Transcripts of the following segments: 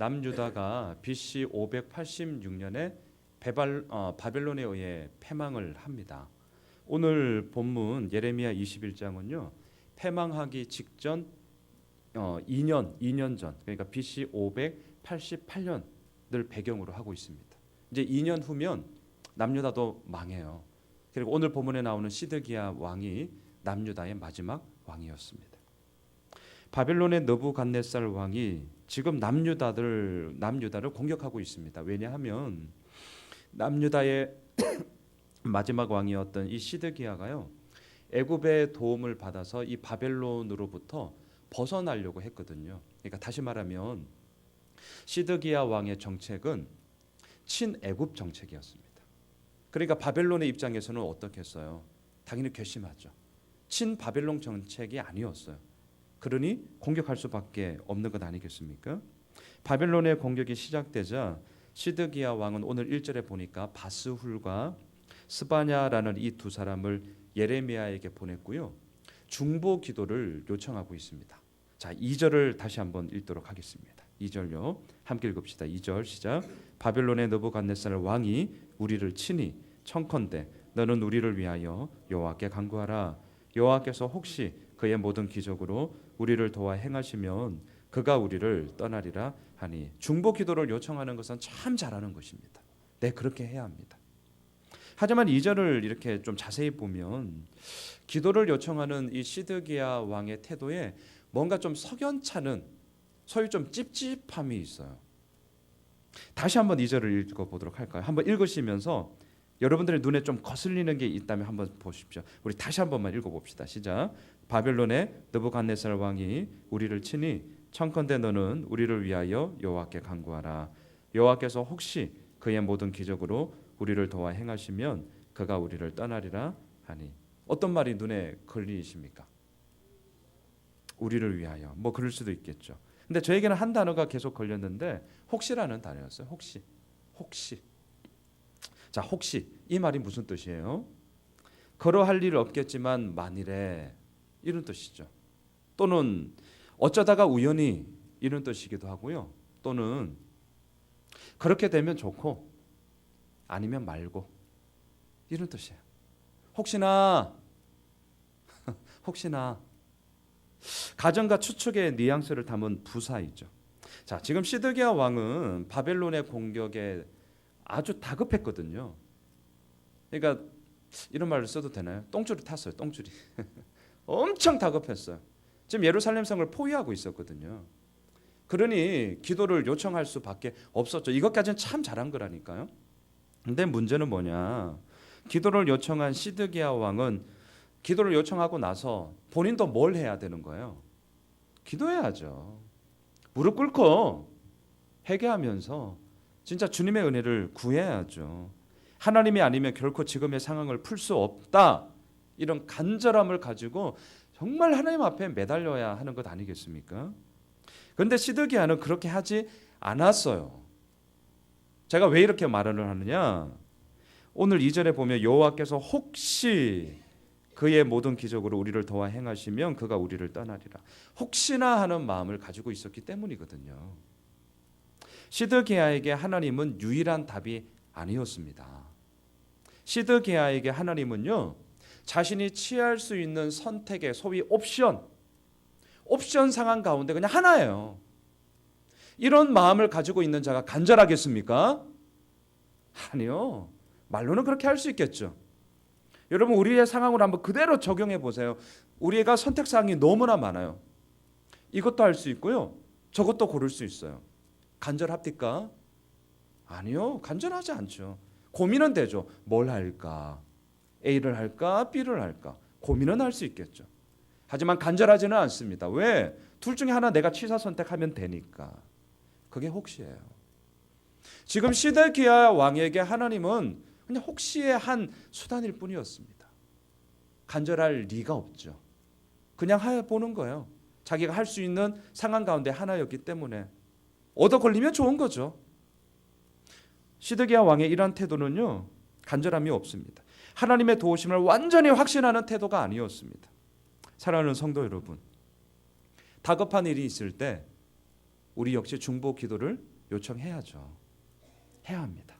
남유다가 BC 586년에 베발, 어, 바벨론에 의해 패망을 합니다. 오늘 본문 예레미야 21장은요. 패망하기 직전 어, 2년 2년 전 그러니까 BC 588년을 배경으로 하고 있습니다. 이제 2년 후면 남유다도 망해요. 그리고 오늘 본문에 나오는 시드기야 왕이 남유다의 마지막 왕이었습니다. 바벨론의 느부갓네살 왕이 지금 남유다들 남유다를 공격하고 있습니다. 왜냐하면 남유다의 마지막 왕이었던 이 시드기야가요. 애굽의 도움을 받아서 이 바벨론으로부터 벗어나려고 했거든요. 그러니까 다시 말하면 시드기야 왕의 정책은 친애굽 정책이었습니다. 그러니까 바벨론의 입장에서는 어떻겠어요? 당연히 괘씸하죠. 친 바벨론 정책이 아니었어요. 그러니 공격할 수밖에 없는 것 아니겠습니까? 바벨론의 공격이 시작되자 시드기야 왕은 오늘 1절에 보니까 바스훌과 스바냐라는 이 두 사람을 예레미야에게 보냈고요. 중보 기도를 요청하고 있습니다. 자, 2절을 다시 한번 읽도록 하겠습니다. 2절요. 함께 읽읍시다. 2절 시작. 바벨론의 느부갓네살 왕이 우리를 친히 청컨대 너는 우리를 위하여 여호와께 간구하라. 여호와께서 혹시 그의 모든 기적으로 우리를 도와 행하시면 그가 우리를 떠나리라 하니 중보 기도를 요청하는 것은 참 잘하는 것입니다. 네, 그렇게 해야 합니다. 하지만 2절을 이렇게 좀 자세히 보면 기도를 요청하는 이 시드기야 왕의 태도에 뭔가 좀 석연찮은 소위 좀 찝찝함이 있어요. 다시 한번 2절을 읽어 보도록 할까요? 한번 읽으시면서 여러분들의 눈에 좀 거슬리는 게 있다면 한번 보십시오. 우리 다시 한 번만 읽어 봅시다. 시작. 바벨론의 느부갓네살 왕이 우리를 치니 청컨대 너는 우리를 위하여 여호와께 간구하라. 여호와께서 혹시 그의 모든 기적으로 우리를 도와 행하시면 그가 우리를 떠나리라 하니 어떤 말이 눈에 걸리십니까? 우리를 위하여 뭐 그럴 수도 있겠죠. 근데 저에게는 한 단어가 계속 걸렸는데 혹시라는 단어였어요. 혹시 혹시 자 혹시 이 말이 무슨 뜻이에요? 그러할 일 없겠지만 만일에 이런 뜻이죠. 또는 어쩌다가 우연히 이런 뜻이기도 하고요. 또는 그렇게 되면 좋고 아니면 말고 이런 뜻이에요. 혹시나 혹시나 가정과 추측의 뉘앙스를 담은 부사이죠. 자, 지금 시드기야 왕은 바벨론의 공격에 아주 다급했거든요. 그러니까 이런 말을 써도 되나요? 똥줄이 탔어요. 똥줄이. 엄청 다급했어요. 지금 예루살렘 성을 포위하고 있었거든요. 그러니 기도를 요청할 수밖에 없었죠. 이것까지는 참 잘한 거라니까요. 근데 문제는 뭐냐? 기도를 요청한 시드기야 왕은 기도를 요청하고 나서 본인도 뭘 해야 되는 거예요? 기도해야죠. 무릎 꿇고 회개하면서 진짜 주님의 은혜를 구해야죠. 하나님이 아니면 결코 지금의 상황을 풀 수 없다. 이런 간절함을 가지고 정말 하나님 앞에 매달려야 하는 것 아니겠습니까? 그런데 시드기야는 그렇게 하지 않았어요. 제가 왜 이렇게 말을 하느냐? 오늘 2절에 보면 여호와께서 혹시 그의 모든 기적으로 우리를 도와 행하시면 그가 우리를 떠나리라. 혹시나 하는 마음을 가지고 있었기 때문이거든요. 시드기야에게 하나님은 유일한 답이 아니었습니다. 시드기야에게 하나님은요. 자신이 취할 수 있는 선택의 소위 옵션 옵션 상황 가운데 그냥 하나예요. 이런 마음을 가지고 있는 자가 간절하겠습니까? 아니요. 말로는 그렇게 할 수 있겠죠. 여러분 우리의 상황을 한번 그대로 적용해 보세요. 우리가 선택 사항이 너무나 많아요. 이것도 할 수 있고요. 저것도 고를 수 있어요. 간절합니까? 아니요. 간절하지 않죠. 고민은 되죠. 뭘 할까? A를 할까? B를 할까? 고민은 할 수 있겠죠. 하지만 간절하지는 않습니다. 왜? 둘 중에 하나 내가 취사 선택하면 되니까. 그게 혹시예요. 지금 시드기야 왕에게 하나님은 그냥 혹시의 한 수단일 뿐이었습니다. 간절할 리가 없죠. 그냥 해 보는 거예요. 자기가 할 수 있는 상황 가운데 하나였기 때문에 얻어 걸리면 좋은 거죠. 시드기야 왕의 이러한 태도는요 간절함이 없습니다. 하나님의 도우심을 완전히 확신하는 태도가 아니었습니다. 사랑하는 성도 여러분, 다급한 일이 있을 때 우리 역시 중보 기도를 요청해야죠. 해야 합니다.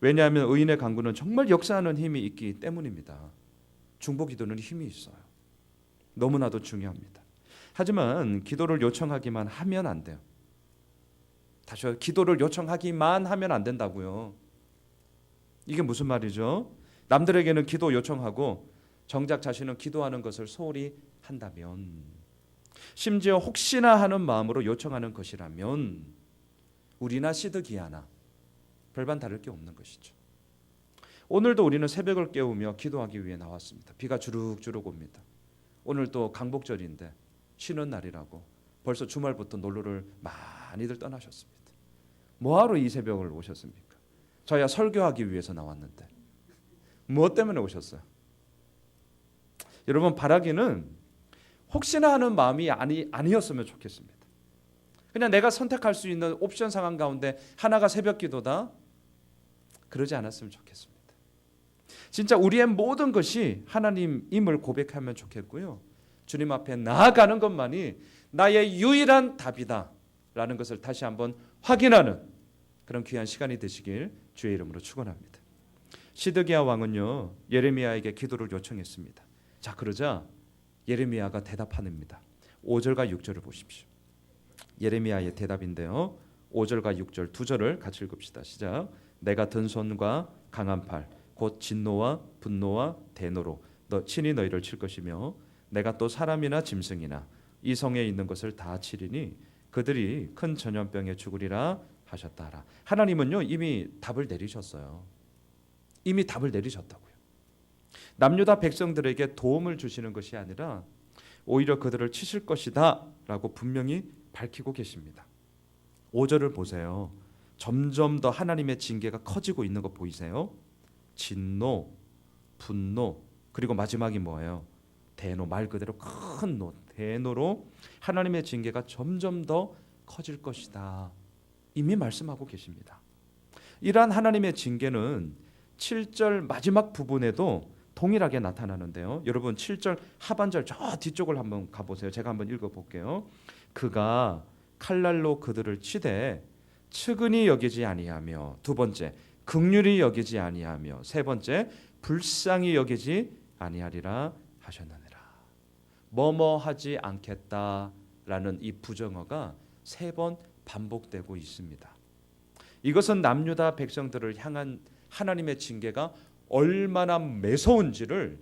왜냐하면 의인의 강구는 정말 역사하는 힘이 있기 때문입니다. 중보 기도는 힘이 있어요. 너무나도 중요합니다. 하지만 기도를 요청하기만 하면 안 돼요. 다시 기도를 요청하기만 하면 안 된다고요. 이게 무슨 말이죠? 남들에게는 기도 요청하고 정작 자신은 기도하는 것을 소홀히 한다면 심지어 혹시나 하는 마음으로 요청하는 것이라면 우리나 시드기야나 별반 다를 게 없는 것이죠. 오늘도 우리는 새벽을 깨우며 기도하기 위해 나왔습니다. 비가 주룩주룩 옵니다. 오늘 또 강복절인데 쉬는 날이라고 벌써 주말부터 놀러를 많이들 떠나셨습니다. 뭐하러 이 새벽을 오셨습니까? 저야 설교하기 위해서 나왔는데 무엇 때문에 오셨어요? 여러분 바라기는 혹시나 하는 마음이 아니 아니었으면 좋겠습니다. 그냥 내가 선택할 수 있는 옵션 상황 가운데 하나가 새벽 기도다. 그러지 않았으면 좋겠습니다. 진짜 우리의 모든 것이 하나님임을 고백하면 좋겠고요. 주님 앞에 나아가는 것만이 나의 유일한 답이다라는 것을 다시 한번 확인하는 그런 귀한 시간이 되시길 주의 이름으로 축원합니다. 시드기야 왕은요 예레미야에게 기도를 요청했습니다. 자 그러자 예레미야가 대답하냅니다. 5절과 6절을 보십시오. 예레미야의 대답인데요. 5절과 6절 두 절을 같이 읽읍시다. 시작. 내가 든 손과 강한 팔, 곧 진노와 분노와 대노로 너 친히 너희를 칠 것이며 내가 또 사람이나 짐승이나 이 성에 있는 것을 다 치리니 그들이 큰 전염병에 죽으리라 하셨다라. 하나님은요 이미 답을 내리셨어요. 이미 답을 내리셨다고요. 남유다 백성들에게 도움을 주시는 것이 아니라 오히려 그들을 치실 것이다라고 분명히 밝히고 계십니다. 5절을 보세요. 점점 더 하나님의 징계가 커지고 있는 거 보이세요? 진노, 분노, 그리고 마지막이 뭐예요? 대노 말 그대로 큰 노, 대노로 하나님의 징계가 점점 더 커질 것이다. 이미 말씀하고 계십니다. 이러한 하나님의 징계는 7절 마지막 부분에도 동일하게 나타나는데요. 여러분 7절 하반절 저 뒤쪽을 한번 가보세요. 제가 한번 읽어볼게요. 그가 칼날로 그들을 치되 측은히 여기지 아니하며 두 번째 극률이 여기지 아니하며 세 번째 불쌍히 여기지 아니하리라 하셨느니라. 뭐뭐 하지 않겠다라는 이 부정어가 세 번 반복되고 있습니다. 이것은 남유다 백성들을 향한 하나님의 징계가 얼마나 매서운지를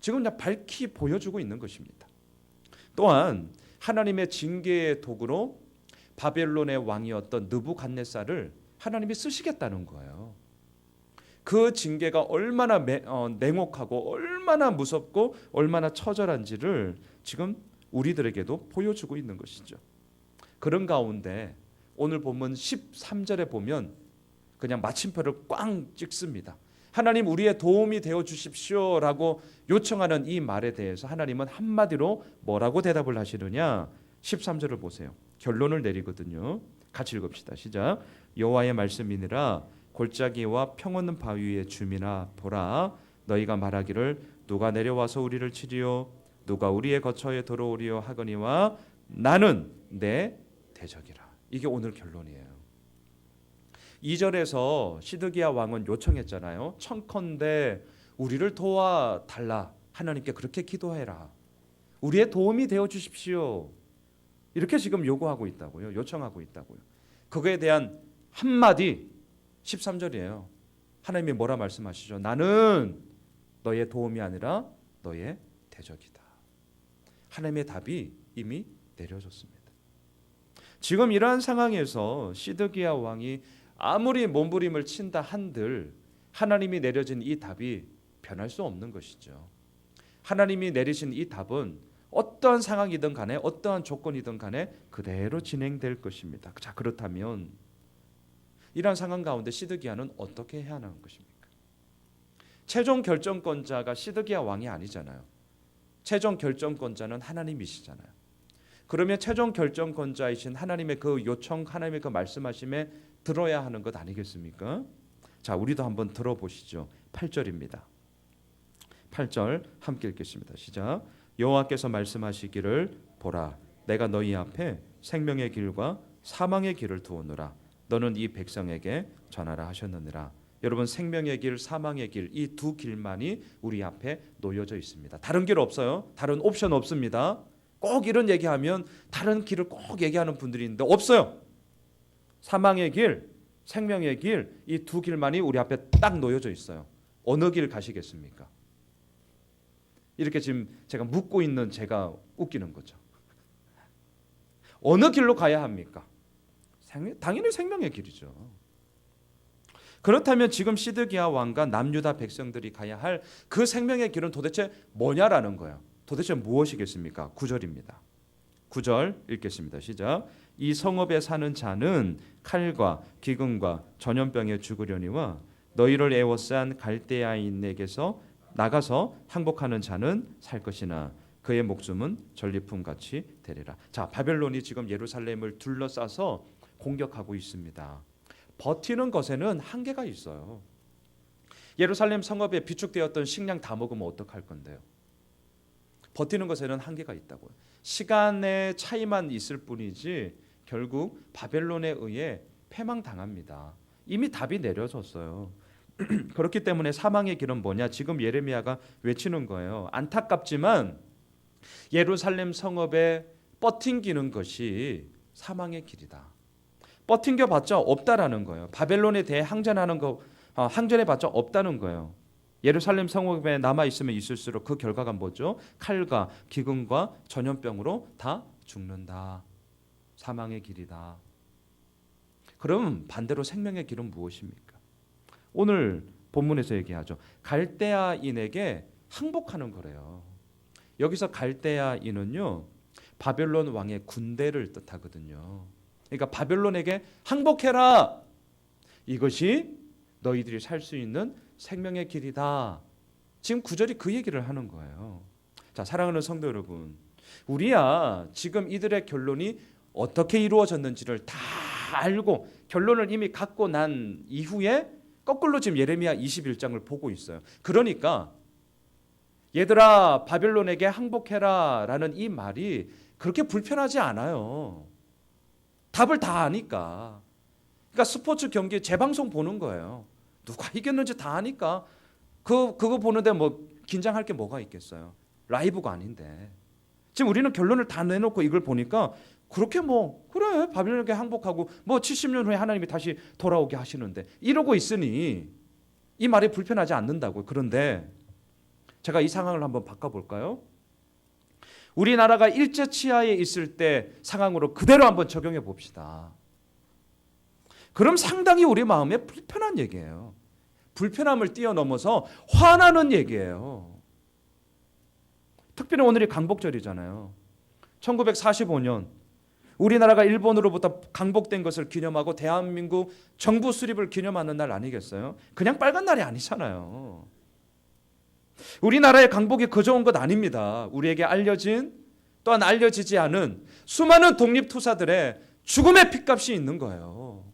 지금 그냥 밝히 보여주고 있는 것입니다. 또한 하나님의 징계의 도구로 바벨론의 왕이었던 느부갓네살을 하나님이 쓰시겠다는 거예요. 그 징계가 얼마나 매, 어, 냉혹하고 얼마나 무섭고 얼마나 처절한지를 지금 우리들에게도 보여주고 있는 것이죠. 그런 가운데 오늘 보면 13절에 보면 그냥 마침표를 꽝 찍습니다. 하나님 우리의 도움이 되어 주십시오라고 요청하는 이 말에 대해서 하나님은 한마디로 뭐라고 대답을 하시느냐? 13절을 보세요. 결론을 내리거든요. 같이 읽읍시다. 시작. 여호와의 말씀이니라 골짜기와 평없는 바위의 주민아 보라 너희가 말하기를 누가 내려와서 우리를 치리요 누가 우리의 거처에 들어오리요 하거니와 나는 내 대적이라. 이게 오늘 결론이에요. 2절에서 시드기야 왕은 요청했잖아요. 청컨대 우리를 도와 달라. 하나님께 그렇게 기도해라. 우리의 도움이 되어 주십시오. 이렇게 지금 요구하고 있다고요. 요청하고 있다고요. 그거에 대한 한마디 13절이에요. 하나님이 뭐라 말씀하시죠? 나는 너의 도움이 아니라 너의 대적이다. 하나님의 답이 이미 내려졌습니다. 지금 이러한 상황에서 시드기야 왕이 아무리 몸부림을 친다 한들 하나님이 내려진 이 답이 변할 수 없는 것이죠. 하나님이 내리신 이 답은 어떠한 상황이든 간에 어떠한 조건이든 간에 그대로 진행될 것입니다. 자 그렇다면 이러한 상황 가운데 시드기야는 어떻게 해야 하는 것입니까? 최종 결정권자가 시드기야 왕이 아니잖아요. 최종 결정권자는 하나님이시잖아요. 그러면 최종 결정권자이신 하나님의 그 요청, 하나님의 그 말씀하심에 들어야 하는 것 아니겠습니까? 자, 우리도 한번 들어보시죠. 8절입니다. 8절 함께 읽겠습니다. 시작. 여호와께서 말씀하시기를 보라 내가 너희 앞에 생명의 길과 사망의 길을 두었노라 너는 이 백성에게 전하라 하셨느니라. 여러분 생명의 길 사망의 길 이 두 길만이 우리 앞에 놓여져 있습니다. 다른 길 없어요. 다른 옵션 없습니다. 꼭 이런 얘기하면 다른 길을 꼭 얘기하는 분들이 있는데 없어요. 사망의 길 생명의 길 이 두 길만이 우리 앞에 딱 놓여져 있어요. 어느 길 가시겠습니까? 이렇게 지금 제가 묻고 있는 제가 웃기는 거죠. 어느 길로 가야 합니까? 생- 당연히 생명의 길이죠. 그렇다면 지금 시드기야 왕과 남유다 백성들이 가야 할 그 생명의 길은 도대체 뭐냐라는 거예요. 도대체 무엇이겠습니까? 9절입니다. 9절 읽겠습니다. 시작. 이 성읍에 사는 자는 칼과 기근과 전염병에 죽으려니와 너희를 애워싼 갈대아인에게서 나가서 항복하는 자는 살 것이나 그의 목숨은 전리품 같이 되리라. 자, 바벨론이 지금 예루살렘을 둘러싸서 공격하고 있습니다. 버티는 것에는 한계가 있어요. 예루살렘 성읍에 비축되었던 식량 다 먹으면 어떡할 건데요? 버티는 것에는 한계가 있다고요. 시간의 차이만 있을 뿐이지 결국 바벨론에 의해 패망당합니다. 이미 답이 내려졌어요. 그렇기 때문에 사망의 길은 뭐냐? 지금 예레미야가 외치는 거예요. 안타깝지만 예루살렘 성읍에 버팅기는 것이 사망의 길이다. 버팅겨 봤자 없다라는 거예요. 바벨론에 대해 항전하는 거 아, 항전해 봤자 없다는 거예요. 예루살렘 성읍에 남아 있으면 있을수록 그 결과가 뭐죠? 칼과 기근과 전염병으로 다 죽는다. 사망의 길이다. 그럼 반대로 생명의 길은 무엇입니까? 오늘 본문에서 얘기하죠. 갈대아인에게 항복하는 거래요. 여기서 갈대아인은요. 바벨론 왕의 군대를 뜻하거든요. 그러니까 바벨론에게 항복해라. 이것이 너희들이 살 수 있는 생명의 길이다. 지금 구절이 그 얘기를 하는 거예요. 자, 사랑하는 성도 여러분. 우리야 지금 이들의 결론이 어떻게 이루어졌는지를 다 알고 결론을 이미 갖고 난 이후에 거꾸로 지금 예레미야 21장을 보고 있어요. 그러니까 얘들아 바벨론에게 항복해라라는 이 말이 그렇게 불편하지 않아요. 답을 다 아니까. 그러니까 스포츠 경기 재방송 보는 거예요. 누가 이겼는지 다 아니까 그 그거 보는데 뭐 긴장할 게 뭐가 있겠어요. 라이브가 아닌데. 지금 우리는 결론을 다 내놓고 이걸 보니까 그렇게 뭐 그래 바빌론에게 항복하고 뭐 70년 후에 하나님이 다시 돌아오게 하시는데 이러고 있으니 이 말이 불편하지 않는다고요. 그런데 제가 이 상황을 한번 바꿔볼까요? 우리나라가 일제 치하에 있을 때 상황으로 그대로 한번 적용해 봅시다. 그럼 상당히 우리 마음에 불편한 얘기예요. 불편함을 뛰어넘어서 화나는 얘기예요. 특별히 오늘이 강복절이잖아요. 1945년 우리나라가 일본으로부터 강복된 것을 기념하고 대한민국 정부 수립을 기념하는 날 아니겠어요? 그냥 빨간 날이 아니잖아요. 우리나라의 강복이 그저 온 것 아닙니다. 우리에게 알려진 또한 알려지지 않은 수많은 독립투사들의 죽음의 핏값이 있는 거예요.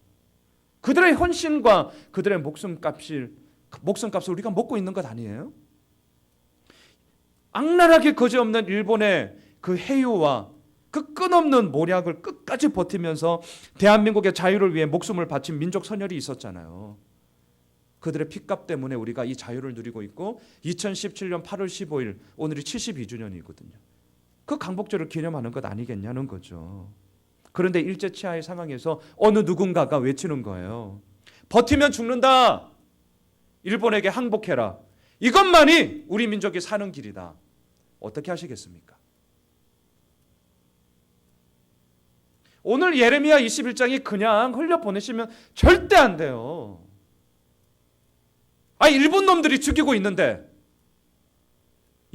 그들의 헌신과 그들의 목숨값을 목숨값을 우리가 먹고 있는 것 아니에요? 악랄하게 거지없는 일본의 그 해요와 그 끝없는 모략을 끝까지 버티면서 대한민국의 자유를 위해 목숨을 바친 민족 선열이 있었잖아요. 그들의 핏값 때문에 우리가 이 자유를 누리고 있고 2017년 8월 15일 오늘이 72주년이거든요. 그 강복절을 기념하는 것 아니겠냐는 거죠. 그런데 일제 치하의 상황에서 어느 누군가가 외치는 거예요. 버티면 죽는다. 일본에게 항복해라. 이것만이 우리 민족이 사는 길이다. 어떻게 하시겠습니까? 오늘 예레미야 21장이 그냥 흘려 보내시면 절대 안 돼요. 아, 일본 놈들이 죽이고 있는데.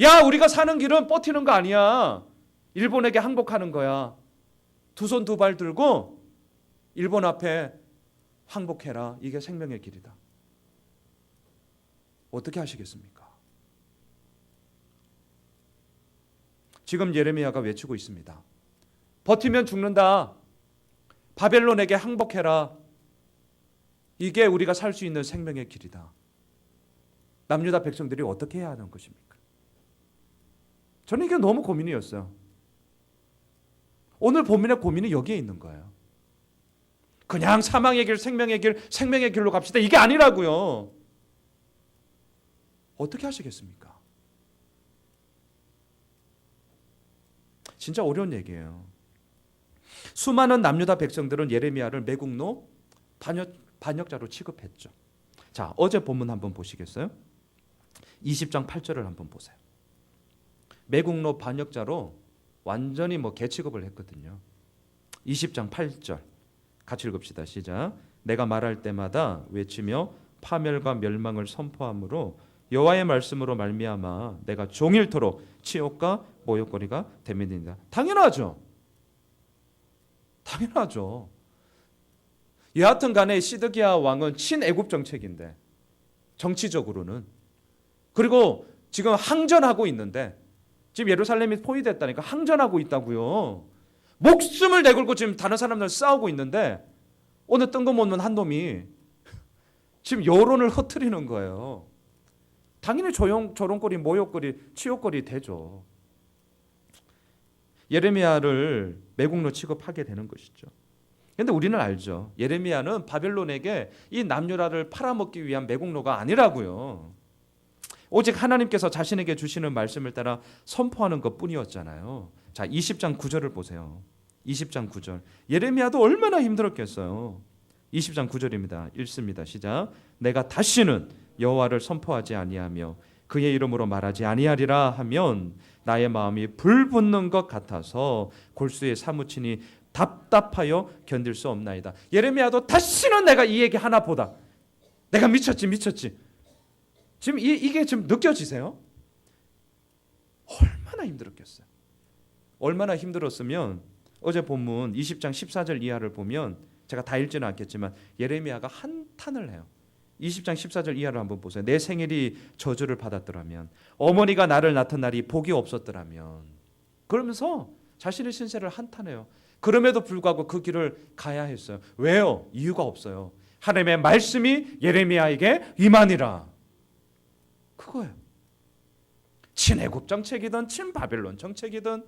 야, 우리가 사는 길은 버티는 거 아니야. 일본에게 항복하는 거야. 두 손 두 발 들고 일본 앞에 항복해라. 이게 생명의 길이다. 어떻게 하시겠습니까? 지금 예레미야가 외치고 있습니다. 버티면 죽는다. 바벨론에게 항복해라. 이게 우리가 살 수 있는 생명의 길이다. 남유다 백성들이 어떻게 해야 하는 것입니까? 저는 이게 너무 고민이었어요. 오늘 본문의 고민이 여기에 있는 거예요. 그냥 사망의 길, 생명의 길, 생명의 길로 갑시다. 이게 아니라고요. 어떻게 하시겠습니까? 진짜 어려운 얘기예요. 수많은 남유다 백성들은 예레미야를 매국노 반역, 반역자로 취급했죠. 자, 어제 본문 한번 보시겠어요? 20장 8절을 한번 보세요. 매국노 반역자로 완전히 뭐 개취급을 했거든요. 20장 8절 같이 읽읍시다. 시작. 내가 말할 때마다 외치며 파멸과 멸망을 선포함으로 여호와의 말씀으로 말미암아 내가 종일토록 치욕과 모욕거리가 되면이다. 당연하죠. 당연하죠. 여하튼 간에 시드기야 왕은 친애굽 정책인데 정치적으로는 그리고 지금 항전하고 있는데 지금 예루살렘이 포위됐다니까 항전하고 있다고요. 목숨을 내걸고 지금 다른 사람들 싸우고 있는데 오늘 뜬금없는 한 놈이 지금 여론을 흐트리는 거예요. 당연히 조용 조롱거리, 모욕거리, 치욕거리 되죠. 예레미야를 매국노 취급하게 되는 것이죠. 근데 우리는 알죠. 예레미야는 바벨론에게 이 남유라를 팔아먹기 위한 매국노가 아니라고요. 오직 하나님께서 자신에게 주시는 말씀을 따라 선포하는 것 뿐이었잖아요. 자, 20장 9절을 보세요. 20장 9절. 예레미야도 얼마나 힘들었겠어요. 20장 9절입니다. 읽습니다. 시작. 내가 다시는 여호와를 선포하지 아니하며 그의 이름으로 말하지 아니하리라 하면 나의 마음이 불붙는 것 같아서 골수에 사무치니 답답하여 견딜 수 없나이다. 예레미야도 다시는 내가 이 얘기 하나 보다. 내가 미쳤지 미쳤지. 지금 이, 이게 지금 느껴지세요? 얼마나 힘들었겠어요. 얼마나 힘들었으면 어제 본문 20장 14절 이하를 보면 제가 다 읽지는 않겠지만 예레미야가 한탄을 해요. 20장 14절 이하를 한번 보세요. 내 생일이 저주를 받았더라면 어머니가 나를 낳던 날이 복이 없었더라면 그러면서 자신의 신세를 한탄해요. 그럼에도 불구하고 그 길을 가야 했어요. 왜요? 이유가 없어요. 하나님의 말씀이 예레미야에게 임하니라. 그거예요. 친애굽 정책이든 친바벨론 정책이든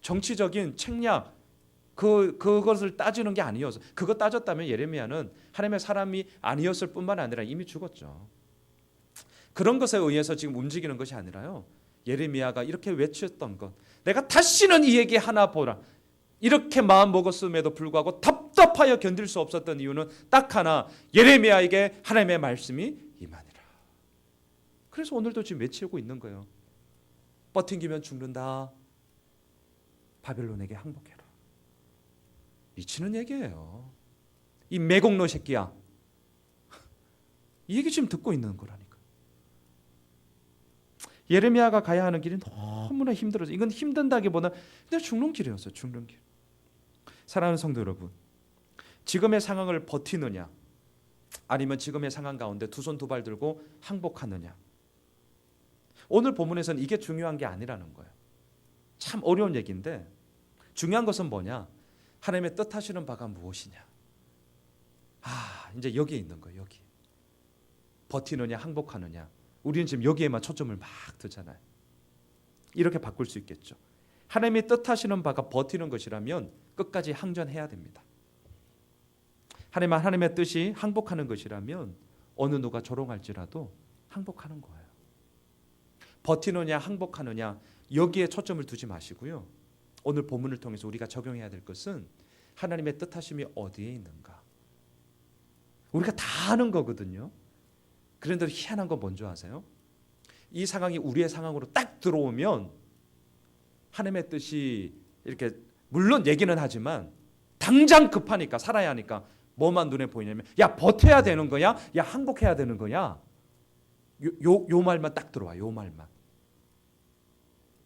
정치적인 책략 그 그것을 따지는 게 아니어서 그거 따졌다면 예레미야는 하나님의 사람이 아니었을 뿐만 아니라 이미 죽었죠. 그런 것에 의해서 지금 움직이는 것이 아니라요. 예레미야가 이렇게 외쳤던 것, 내가 다시는 이 얘기 하나 보라. 이렇게 마음 먹었음에도 불구하고 답답하여 견딜 수 없었던 이유는 딱 하나, 예레미야에게 하나님의 말씀이. 그래서 오늘도 지금 외치고 있는 거예요. 버팅기면 죽는다. 바벨론에게 항복해라. 미치는 얘기예요. 이 매곡노 새끼야. 이 얘기 지금 듣고 있는 거라니까. 예레미야가 가야 하는 길이 너무나 힘들어서 이건 힘든다기보다 그냥 죽는 길이었어요. 죽는 길. 사랑하는 성도 여러분, 지금의 상황을 버티느냐, 아니면 지금의 상황 가운데 두 손 두 발 들고 항복하느냐. 오늘 본문에서는 이게 중요한 게 아니라는 거예요. 참 어려운 얘기인데 중요한 것은 뭐냐? 하나님의 뜻하시는 바가 무엇이냐? 아, 이제 여기에 있는 거예요. 여기. 버티느냐, 항복하느냐. 우리는 지금 여기에만 초점을 막 두잖아요. 이렇게 바꿀 수 있겠죠. 하나님의 뜻하시는 바가 버티는 것이라면 끝까지 항전해야 됩니다. 하나님 하나님의 뜻이 항복하는 것이라면 어느 누가 조롱할지라도 항복하는 거예요. 버티느냐, 항복하느냐 여기에 초점을 두지 마시고요. 오늘 본문을 통해서 우리가 적용해야 될 것은 하나님의 뜻하심이 어디에 있는가. 우리가 다 아는 거거든요. 그런데 희한한 건 뭔지 아세요? 이 상황이 우리의 상황으로 딱 들어오면 하나님의 뜻이 이렇게 물론 얘기는 하지만 당장 급하니까 살아야 하니까 뭐만 눈에 보이냐면 야 버텨야 되는 거야? 야 항복해야 되는 거야? 요, 요, 요 말만 딱 들어와. 요 말만.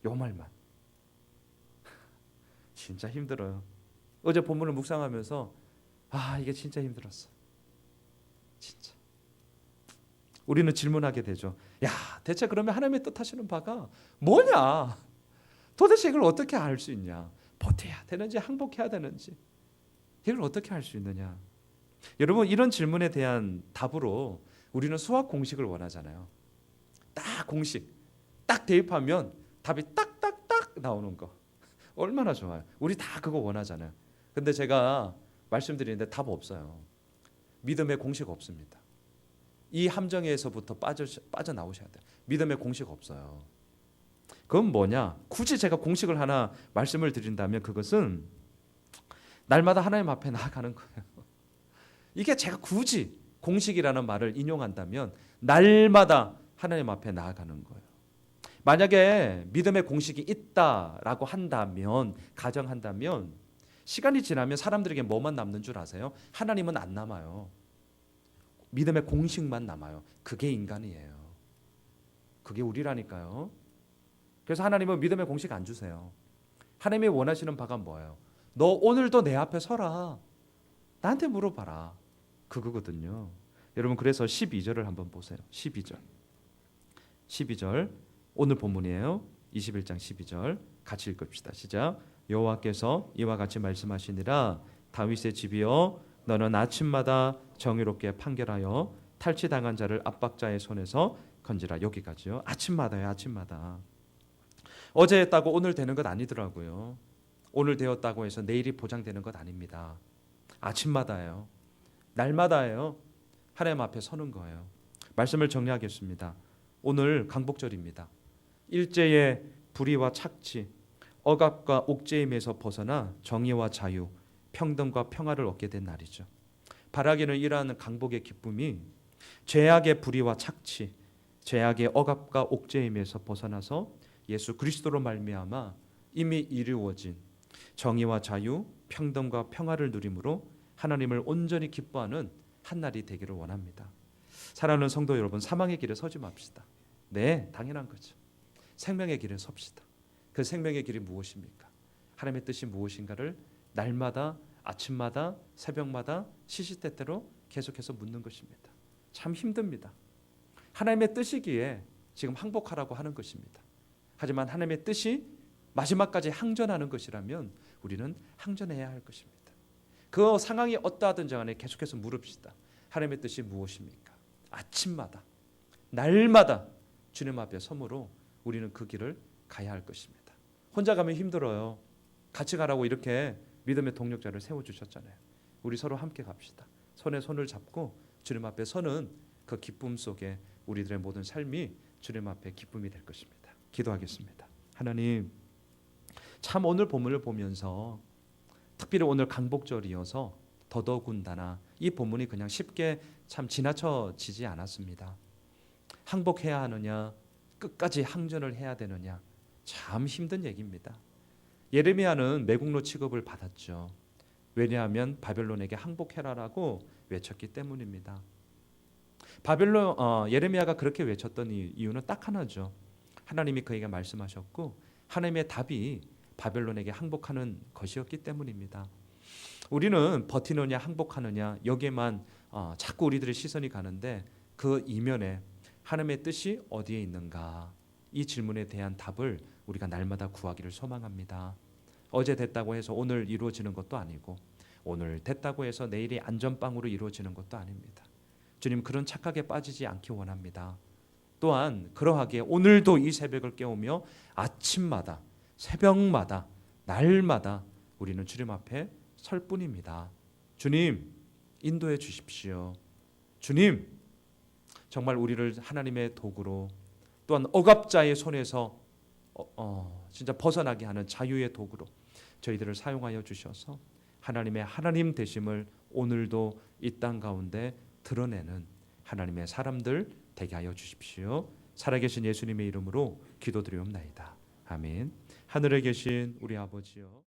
요 말만. 진짜 힘들어요. 어제 본문을 묵상하면서 아 이게 진짜 힘들었어. 진짜. 우리는 질문하게 되죠. 야 대체 그러면 하나님의 뜻하시는 바가 뭐냐? 도대체 이걸 어떻게 알 수 있냐? 버텨야 되는지 항복해야 되는지 이걸 어떻게 할수 있느냐? 여러분 이런 질문에 대한 답으로 우리는 수학 공식을 원하잖아요. 딱 공식, 딱 대입하면 답이 딱딱딱 나오는 거. 얼마나 좋아요. 우리 다 그거 원하잖아요. 근데 제가 말씀드리는데 답 없어요. 믿음의 공식 없습니다. 이 함정에서부터 빠져 빠져 나오셔야 돼요. 믿음의 공식 없어요. 그건 뭐냐? 굳이 제가 공식을 하나 말씀을 드린다면 그것은 날마다 하나님 앞에 나아가는 거예요. 이게 제가 굳이 공식이라는 말을 인용한다면 날마다 하나님 앞에 나아가는 거예요. 만약에 믿음의 공식이 있다라고 한다면 가정한다면 시간이 지나면 사람들에게 뭐만 남는 줄 아세요? 하나님은 안 남아요. 믿음의 공식만 남아요. 그게 인간이에요. 그게 우리라니까요. 그래서 하나님은 믿음의 공식 안 주세요. 하나님이 원하시는 바가 뭐예요? 너 오늘도 내 앞에 서라. 나한테 물어봐라. 그거거든요. 여러분 그래서 12절을 한번 보세요. 12절. 12절 오늘 본문이에요. 21장 12절 같이 읽읍시다. 시작. 여호와께서 이와 같이 말씀하시니라 다윗의 집이여 너는 아침마다 정의롭게 판결하여 탈취당한 자를 압박자의 손에서 건지라 여기까지요. 아침마다요. 아침마다. 어제 했다고 오늘 되는 것 아니더라고요. 오늘 되었다고 해서 내일이 보장되는 것 아닙니다. 아침마다예요. 날마다예요. 하나님 앞에 서는 거예요. 말씀을 정리하겠습니다. 오늘 강복절입니다. 일제의 불의와 착취, 억압과 옥죄임에서 벗어나 정의와 자유, 평등과 평화를 얻게 된 날이죠. 바라기는 이러한 강복의 기쁨이 죄악의 불의와 착취, 죄악의 억압과 옥죄임에서 벗어나서 예수 그리스도로 말미암아 이미 이루어진 정의와 자유, 평등과 평화를 누림으로 하나님을 온전히 기뻐하는 한 날이 되기를 원합니다. 사랑하는 성도 여러분, 사망의 길에 서지 맙시다. 네, 당연한 거죠. 생명의 길에 섭시다. 그 생명의 길이 무엇입니까? 하나님의 뜻이 무엇인가를 날마다 아침마다 새벽마다 시시때때로 계속해서 묻는 것입니다. 참 힘듭니다. 하나님의 뜻이기에 지금 항복하라고 하는 것입니다. 하지만 하나님의 뜻이 마지막까지 항전하는 것이라면 우리는 항전해야 할 것입니다. 그 상황이 어떠하든지 간에 계속해서 물읍시다. 하나님의 뜻이 무엇입니까? 아침마다 날마다 주님 앞에 섬으로 우리는 그 길을 가야 할 것입니다. 혼자 가면 힘들어요. 같이 가라고 이렇게 믿음의 동력자를 세워 주셨잖아요. 우리 서로 함께 갑시다. 손에 손을 잡고 주님 앞에 서는 그 기쁨 속에 우리들의 모든 삶이 주님 앞에 기쁨이 될 것입니다. 기도하겠습니다. 하나님 참 오늘 본문을 보면서 특별히 오늘 강복절이어서 더더군다나 이 본문이 그냥 쉽게 참 지나쳐지지 않았습니다. 항복해야 하느냐 끝까지 항전을 해야 되느냐 참 힘든 얘기입니다. 예레미야는 매국노 취급을 받았죠. 왜냐하면 바벨론에게 항복해라라고 외쳤기 때문입니다. 바벨론 어, 예레미야가 그렇게 외쳤던 이- 이유는 딱 하나죠. 하나님이 그에게 말씀하셨고 하나님의 답이 바벨론에게 항복하는 것이었기 때문입니다. 우리는 버티느냐 항복하느냐 여기에만 어, 자꾸 우리들의 시선이 가는데 그 이면에 하나님의 뜻이 어디에 있는가 이 질문에 대한 답을 우리가 날마다 구하기를 소망합니다. 어제 됐다고 해서 오늘 이루어지는 것도 아니고 오늘 됐다고 해서 내일이 안전빵으로 이루어지는 것도 아닙니다. 주님 그런 착각에 빠지지 않기 원합니다. 또한 그러하기에 오늘도 이 새벽을 깨우며 아침마다 새벽마다 날마다 우리는 주님 앞에 설 뿐입니다. 주님 인도해 주십시오. 주님 정말 우리를 하나님의 도구로 또한 억압자의 손에서 어, 어, 진짜 벗어나게 하는 자유의 도구로 저희들을 사용하여 주셔서 하나님의 하나님 되심을 오늘도 이 땅 가운데 드러내는 하나님의 사람들 되게 하여 주십시오. 살아계신 예수님의 이름으로 기도드리옵나이다. 아멘. 하늘에 계신 우리 아버지여